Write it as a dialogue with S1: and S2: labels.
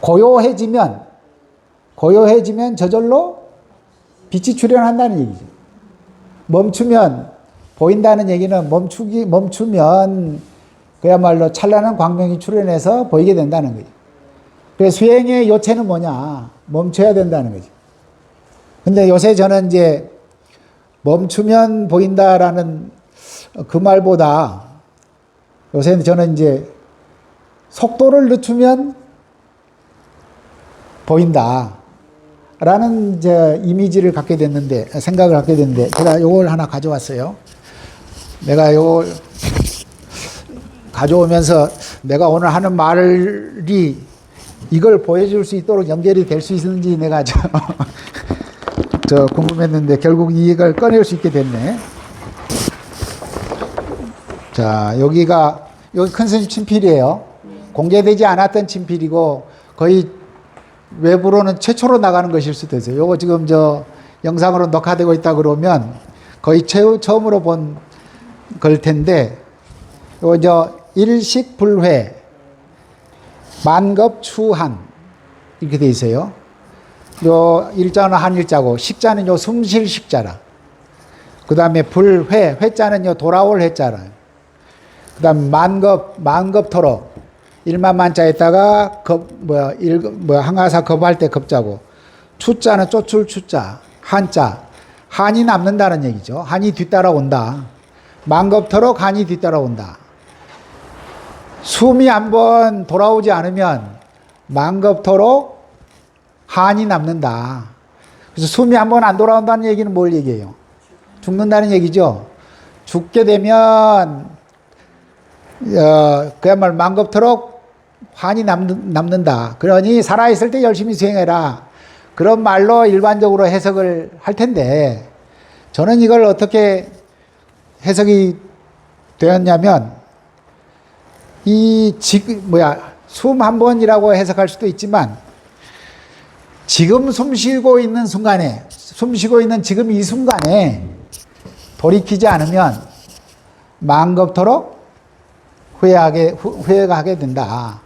S1: 고요해지면 고요해지면 저절로 빛이 출현한다는 얘기죠. 멈추면 보인다는 얘기는 멈추기 멈추면 그야말로 찬란한 광명이 출현해서 보이게 된다는 거죠. 그래서 수행의 요체는 뭐냐? 멈춰야 된다는 거죠. 근데 요새 저는 이제 멈추면 보인다라는 그 말보다 요새 저는 이제 속도를 늦추면 보인다. 라는 이제 이미지를 갖게 됐는데, 생각을 갖게 됐는데, 제가 요걸 하나 가져왔어요. 내가 요걸 가져오면서 내가 오늘 하는 말이 이걸 보여줄 수 있도록 연결이 될 수 있는지 내가 저, 저 궁금했는데 결국 이걸 꺼낼 수 있게 됐네. 자, 여기가, 여기 큰 스님 친필이에요. 공개되지 않았던 친필이고 거의 외부로는 최초로 나가는 것일 수도 있어요. 요거 지금 저 영상으로 녹화되고 있다 그러면 거의 최, 처음으로 본 걸 텐데, 요저 일식 불회, 만급 추한 이렇게 돼 있어요. 요 일자는 한일자고 식자는 요 숨쉴 식자라. 그 다음에 불회, 회자는 요 돌아올 회자라. 그 다음 만급, 만급토록. 일만 만자에다가 급, 뭐야, 일, 뭐야, 항아사 급할 때 급자고. 추자는 쫓을 추자. 한자. 한이 남는다는 얘기죠. 한이 뒤따라온다. 만급토록 한이 뒤따라온다. 숨이 한번 돌아오지 않으면 만급토록 한이 남는다. 그래서 숨이 한번 안 돌아온다는 얘기는 뭘 얘기해요? 죽는다는 얘기죠. 죽게 되면 어, 그야말로 만급토록 환이 남는, 남는다. 그러니 살아있을 때 열심히 수행해라. 그런 말로 일반적으로 해석을 할 텐데 저는 이걸 어떻게 해석이 되었냐면 이 지금 뭐야 숨 한 번이라고 해석할 수도 있지만 지금 숨 쉬고 있는 순간에 숨 쉬고 있는 지금 이 순간에 돌이키지 않으면 만급토록 후회하게 후- 후회가 하게 된다.